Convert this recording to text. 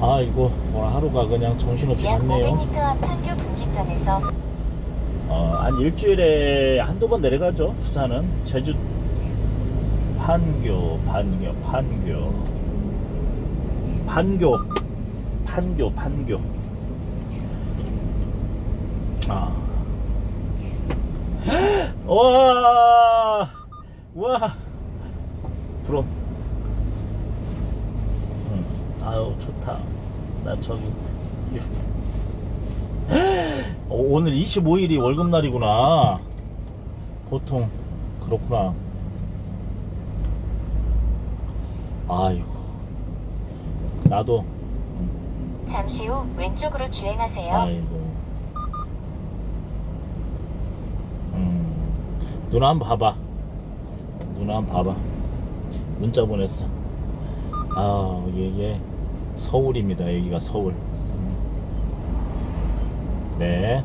아 이거 오늘 하루가 그냥 정신없이 약 갔네요. 500m 앞 판교 분기점에서. 어, 한 일주일에 한두 번 내려가죠 부산은. 제주 판교 판교 판교. 판교 판교 판교. 아. 와, 와. 응. 아유 좋다. 나 저기 어, 오늘 25일이 월급날이구나. 보통 그렇구나. 아이고. 나도 잠시 후 왼쪽으로 주행하세요. 아이고. 음. 누나 한번 봐봐. 누나 한번 봐봐. 문자 보냈어. 아, 이게 서울입니다. 여기가 서울. 음. 네.